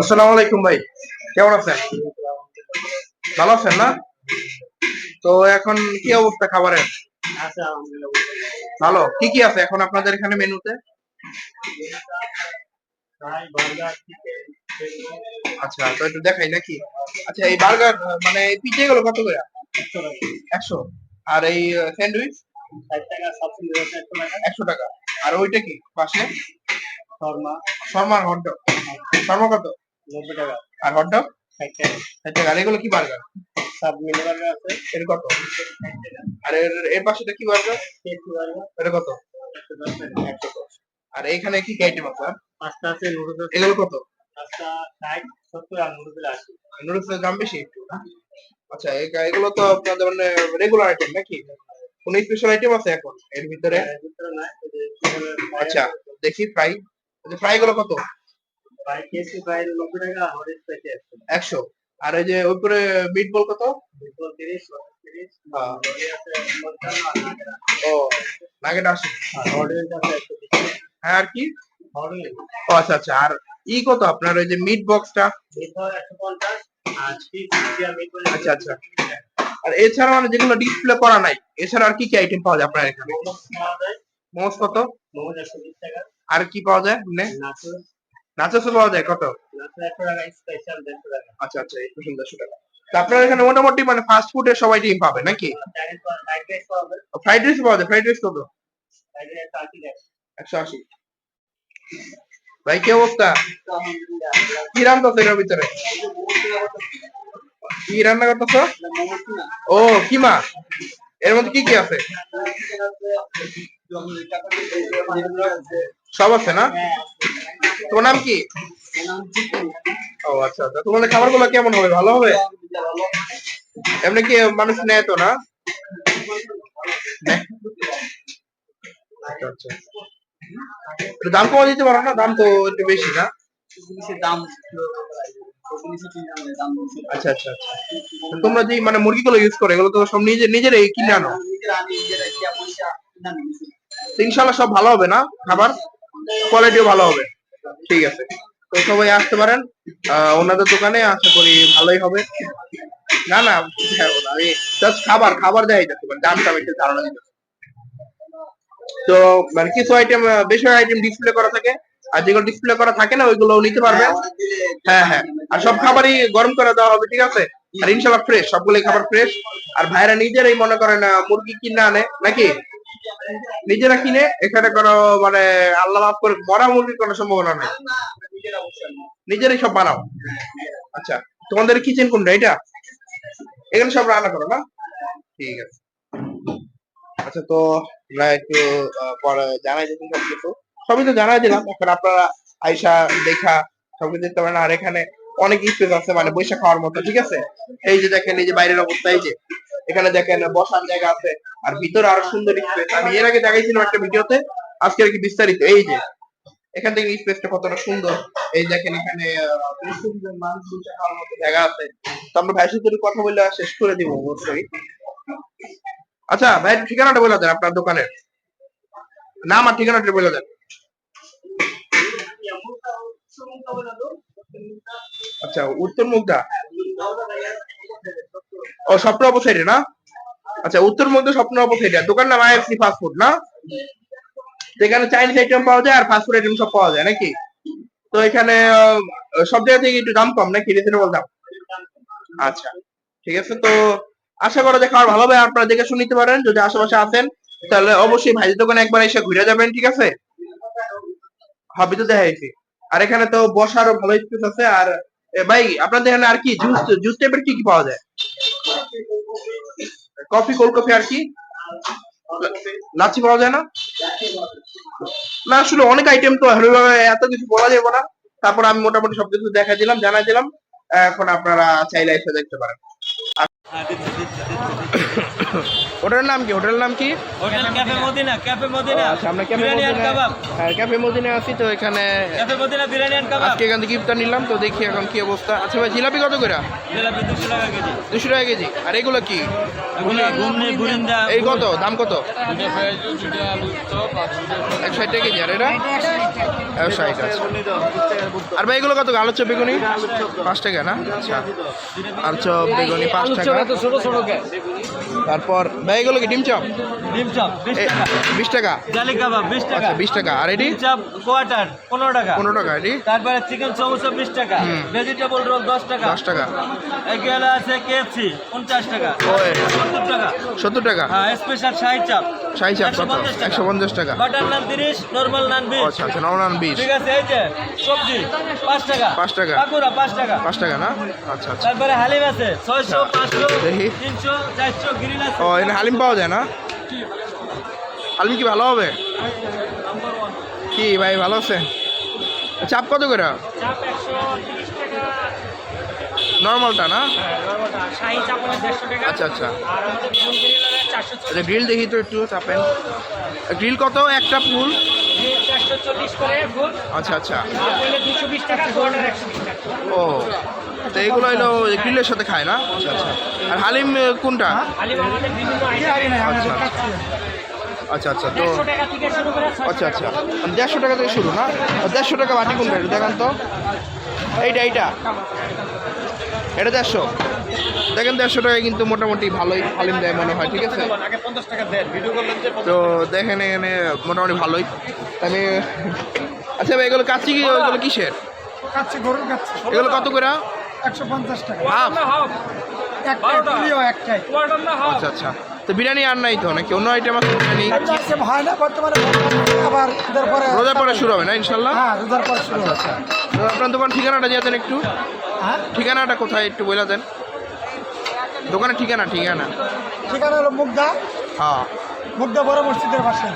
আসসালামু আলাইকুম ভাই কেমন আছেন? ভালো আছেন না? তো এখন কি অবস্থা খাবারের? ভালো। কি কি আছে এখন আপনাদের এখানে মেনুতে? আচ্ছা তো একটু দেখাই নাকি? আচ্ছা এই বার্গার মানে পিজা গুলো কত করে? একশো আর এই স্যান্ডউইচ? একশো টাকা। একশো টাকা। আর ওইটা কি পাশে? শর্মা। শর্মার হটডগ। শর্মা কত? নব্বই টাকা। আর হটডগ ষাট টাকা। ষাট টাকা। আর এগুলো কি বার্গার সাব মিনি বার্গার আছে। এর কত? আর এর এর পাশেটা কি বার্গার কেসি বার্গার এটা কত? একশো দশ টাকা আর এইখানে কি কি আইটেম আছে পাঁচটা আছে নুডলস আছে। এগুলো কত? পাঁচটা ষাট সত্তর আর নুডলস আশি। নুডলসের দাম বেশি একটু না? আচ্ছা এগুলো তো আপনাদের মানে রেগুলার আইটেম নাকি? কোন স্পেশাল আইটেম আছে এখন এর ভিতরে? আচ্ছা দেখি ফ্রাই ফ্রাই গুলো কত? একশো। আর এই যে উপরে মিট বল কত হ্যাঁ। ও নাগেট একশো বিশ হ্যাঁ আর কি? ও আচ্ছা আচ্ছা আর ই কত আপনার ওই যে মিট বক্সটা আচ্ছা, আচ্ছা। আর এছাড়া মানে যেগুলো ডিসপ্লে করা নাই এছাড়া আর কি কি আইটেম পাওয়া যায় আপনার এখানে? মোমোস কত? মোমোস একশো বিশ টাকা। আর কি পাওয়া যায়? নাচুস। নাচোসও পাওয়া যায় কত? একশো দেড়শো আচ্ছা আচ্ছা একটু সুন্দর টাকা আপনার এখানে মোটামুটি মানে ফাস্ট ফুডের সবাই টিম পাবে নাকি? ফ্রাইড রাইস পাওয়া যায়। ফ্রাইড রাইস পাওয়া যায় ফ্রাইড রাইস কত? একশো আশি। ভাই কি অবস্থা? কি রান্না করছ এটার ভিতরে? কি রান্না করতেছো? ও কিমা? এর মধ্যে কি কি আছে? সব আছে না? তোমার নাম কি? ও আচ্ছা আচ্ছা। তোমাদের খাবারগুলো কেমন হবে? ভালো হবে? এমনি কি মানুষ নেয় তো না? আচ্ছা আচ্ছা। দাম কমা দিতে পারো না? দাম তো একটু বেশি না? আচ্ছা আচ্ছা আচ্ছা। তোমরা যে মানে মুরগিগুলো ইউজ করো, এগুলো তো সব নিজে নিজেরাই কিনে আনো? ইনশাল্লাহ সব ভালো হবে না? খাবার? কোয়ালিটিও ভালো হবে। ঠিক আছে। তো সবাই আসতে পারেন। ওনাদের দোকানে আশা করি ভালোই হবে। না না হ্যাঁ, আমি জাস্ট খাবার খাবার দেখাই যাচ্ছে দামটা আমি একটু ধারণা দিতে তো মানে কিছু আইটেম বেশি আইটেম ডিসপ্লে করা থাকে। আর যেগুলো ডিসপ্লে করা থাকে না ওইগুলো নিতে পারবেন। হ্যাঁ হ্যাঁ। আর সব খাবারই গরম করে দেওয়া হবে ঠিক আছে? আর ইনশাল্লাহ ফ্রেশ সবগুলোই খাবার ফ্রেশ আর ভাইরা নিজেরাই মনে করেন মুরগি কিনে আনে নাকি? নিজেরা কিনে এখানে কোনো মানে আল্লাহ মাফ করে মরা মুরগির কোনো সম্ভাবনা নেই। নিজেরাই সব বানাও। আচ্ছা তোমাদের কিচেন কোনটা? এটা? এখানে সব রান্না করো না? ঠিক আছে। আচ্ছা তো আমরা একটু পরে জানাই দিচ্ছি সবকিছু সবই তো জানাই দিলাম। এখন আপনারা আইসা, দেখা সবকিছু দেখতে পারেন। আর এখানে অনেক স্পেস আছে মানে বৈশাখ খাওয়ার মতো, ঠিক আছে? এই যে দেখেন, এই যে বাইরের অবস্থা, এই যে। এখানে দেখেন, বসার জায়গা আছে। আর ভিতরে আরও সুন্দর স্পেস আমি এর আগে দেখাইছিলাম একটা ভিডিওতে, আজকে আর কি বিস্তারিত। এই যে, এখান থেকে স্পেসটা কতটা সুন্দর। এই দেখেন, এখানে খাওয়ার মতো জায়গা আছে। তো আমরা ভাইয়ের সাথে কথা বলে শেষ করে দিব, অবশ্যই। আচ্ছা ভাইয়ের ঠিকানাটা বলে দেন আপনার দোকানের। নাম আর ঠিকানাটা বলে দেন। আচ্ছা উত্তর মুগদা? ও, স্বপ্ন অপসাইডে না? আচ্ছা উত্তর মুগদা, স্বপ্ন অপসাইডে দোকান নাম আইএফসি ফাস্ট ফুড না? যেখানে চাইনিজ আইটেম পাওয়া যায় আর ফাস্ট ফুড আইটেম সব পাওয়া যায়, নাকি? তো এখানে সব জায়গা থেকে একটু দাম কম, নাকি? রিজনেবল দাম? আচ্ছা ঠিক আছে। তো আশা করা যায় খাবার ভালো হবে। আপনারা দেখে শুনে নিতে পারেন। যদি আশেপাশে আসেন তাহলে অবশ্যই ভাইদের দোকানে একবার এসে ঘুরে যাবেন, ঠিক আছে? হবি তো দেখাইছি আর এখানে তো বসারও ভালো স্পেস আছে। আর ভাই, আপনাদের এখানে আর কি জুস জুস টাইপের কি কি পাওয়া যায়? কফি কোল্ড কফি আর কি? লাচ্ছি পাওয়া যায় না? না আসলে অনেক আইটেম তো এত কিছু বলা যাবে না। তারপর আমি মোটামুটি সবকিছু দেখা দিলাম, জানাই দিলাম। এখন আপনারা চাইলে এসে দেখতে পারেন। হোটেলের নাম কি? হোটেলের নাম কি? Hotel Cafe Madina Cafe Madina আচ্ছা আমরা ক্যাফে মদিনা হ্যাঁ ক্যাফে মদিনা আছি তো এখানে Cafe Madina biryani and kebab. আজকে এখান থেকে ইফতার নিলাম তো দেখি এখন কি অবস্থা। আচ্ছা ভাই জিলাপি কত করে? জিলাপি দুশো টাকা কেজি। দুশো টাকা কেজি। আর এগুলো কি? এগুলো ঘুমনি বুরিন্দা এই কত? দাম কত? ষাট টাকা কেজি আর এটা? এক ষাট আছে। আর ভাই এগুলো কত? আলু চপ বেগুনি? পাঁচ টাকা না? আচ্ছা। আলু চপ বেগুনি পাঁচ টাকা। তারপর ভাই এগুলো কি ডিম চপ? ডিম চপ বিশ টাকা। বিশ টাকা? জালি কাবাব বিশ টাকা। আচ্ছা বিশ টাকা। আর এটি? ডিম চপ কোয়ার্টার পনেরো টাকা। পনেরো টাকা এটি? তারপরে চিকেন সমোসা বিশ টাকা। হুম। ভেজিটেবল রোল দশ টাকা। দশ টাকা। এগুলো আছে? কেএফসি পঞ্চাশ টাকা। সত্তর টাকা। সত্তর টাকা? হ্যাঁ স্পেশাল শাহি চাপ। শাহি চাপ কত? একশো পঞ্চাশ টাকা। বাটার নান তিরিশ নর্মাল নান ও, বিশ। আচ্ছা আচ্ছা বিশ। ঠিক আছে এই যে সবজি পাঁচ টাকা। পাঁচ টাকা। পাকুড়া পাঁচ টাকা। পাঁচ টাকা না? আচ্ছা আচ্ছা। তারপরে হালিম আছে ছয়শো পাঁচশো দেখি। তিনশো চারশো গ্রিল আছে। ও এখানে হালিম পাওয়া যায় না? হালিম কি ভালো হবে? কি ভাই ভালো আছে? চাপ কত করে? চাপ একশো নর্মালটা না? আচ্ছা আচ্ছা। আচ্ছা গ্রিল দেখি তো একটু চাপেন। গ্রিল কত? একটা ফুল? আচ্ছা আচ্ছা। ও তো এগুলো হলো গ্রিলের সাথে খায় না? আচ্ছা আচ্ছা। আর হালিম কোনটা? বিভিন্ন আইটেম আচ্ছা আচ্ছা। আচ্ছা তো আচ্ছা আচ্ছা। দেড়শো টাকা থেকে শুরু না? দেড়শো টাকা বাটি কোনটা? দেখান তো। এইটা এইটা। এটা দেড়শো। দেখেন দেড়শো টাকায় কিন্তু মোটামুটি ভালোই হালিম দেয় মনে হয় ঠিক আছে? টাকা তো দেখেন এখানে মোটামুটি ভালোই। আমি আচ্ছা ভাই এগুলো কাচ্চি কি ওইগুলো কিসের? কাচ্ছে গরুর কাচ্ছে এগুলো কত করে? একশো পঞ্চাশ টাকা। আচ্ছা আচ্ছা। তো বিরিয়ানি আর নাই তো নাকি অন্য আইটেম আছে বিরিয়ানি? হয় না বর্তমানে আবার রোজার পরে শুরু হবে না ইনশাল্লাহ? হ্যাঁ রোজার পরে শুরু আচ্ছা আচ্ছা তো আপনার দোকান ঠিকানাটা যেতেন একটু। হ্যাঁ? ঠিকানাটা কোথায় একটু বলে দেন। দোকানের ঠিকানা ঠিকানা। ঠিকানা হলো মুগদা। হ্যাঁ। মুগদা বড় মসজিদের পাশে।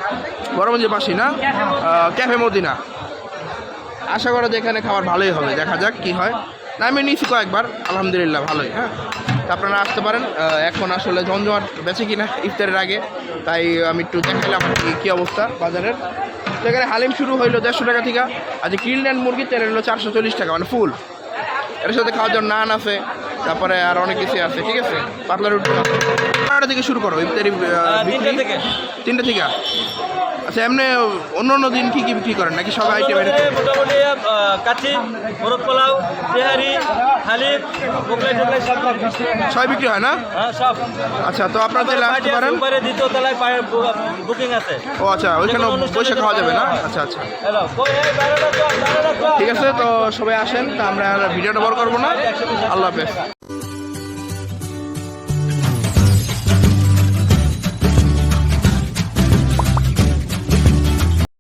বড়মঞ্জের পাশে না? ক্যাফে মদিনা আশা করা যে এখানে খাবার ভালোই হবে। দেখা যাক কি হয়। না আমি নিয়েছি কয়েকবার। আলহামদুলিল্লাহ ভালোই হ্যাঁ। তা আপনারা আসতে পারেন। এখন আসলে জমজমাট বেঁচে কিনা ইফতারের আগে। তাই আমি একটু দেখালাম আর কি কী অবস্থা বাজারের। তো এখানে হালিম শুরু হইল দেড়শো টাকা থেকে। আজ অ্যান্ড মুরগির তেল হলো চারশো চল্লিশ টাকা মানে ফুল এর সাথে খাওয়ার জন্য নান আছে তারপরে আর অনেক কিছু আছে ঠিক আছে? পাতলা রুটি থেকে শুরু করো ইফতারি তিনটা থেকে। তিনটা থেকে আচ্ছা এমনি অন্য অন্য দিন কি কি বিক্রি করেন? নাকি সব আইটেম মোটামুটি আহ, মোরগ পোলাও তেহারি হালিম মোগলাই টোগলাই সব। ছয় বিক্রি হয় না? হ্যাঁ সব। আচ্ছা তো আপনারা চাইলে আসতে পারেন। উপরে দ্বিতীয় তলায় বুকিং আছে। ও আচ্ছা ওইখানে বসে খাওয়া যাবে না। আচ্ছা আচ্ছা। ঠিক আছে তো সবাই আসেন তা আমরা ভিডিওটা বড় করব না। আল্লাহ হাফেজ।